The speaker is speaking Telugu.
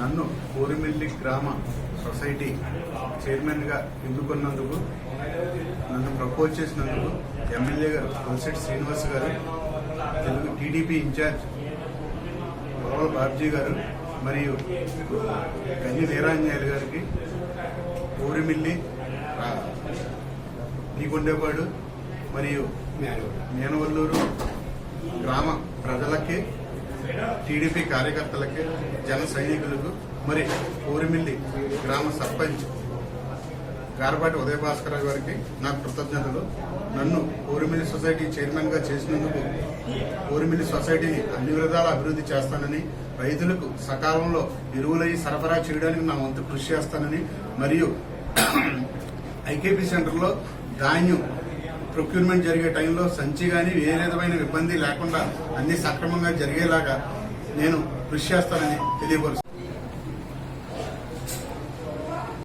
గ్రామ సొసైటీ చైర్మన్గా ఎన్నుకున్నందుకు నన్ను ప్రపోజ్ చేసినందుకు ఎమ్మెల్యే గారు కొలిశెట్టి శ్రీనివాస్ గారు తెలుగు టీడీపీ ఇన్ఛార్జ్ పొరవల బాబ్జీ గారు మరియు గంజి వీరాంజనేయులు గారికి ఊరిమిల్లి ఆ, నీకొండేపాడు మరియు మేనవల్లూరు గ్రామ ప్రజలకి టీడీపీ కార్యకర్తలకి జన సైనికులకు మరి కోరిమిల్లి గ్రామ సర్పంచ్ గారపాటి ఉదయ భాస్కర్ గారికి నా కృతజ్ఞతలు. నన్ను కోరిమిల్లి సొసైటీ చైర్మన్గా చేసినందుకు కోరిమిల్లి సొసైటీని అన్ని విధాలా అభివృద్ధి చేస్తానని రైతులకు సకాలంలో ఎరువులై సరఫరా చేయడానికి నా వంతు కృషి చేస్తానని మరియు ఐకేపీ సెంటర్లో ధాన్యం ప్రొక్యూర్మెంట్ జరిగే టైంలో సంచి కానీ ఏ విధమైన ఇబ్బంది లేకుండా అన్ని సక్రమంగా జరిగేలాగా నేను కృషి చేస్తానని తెలియపరుస్తాను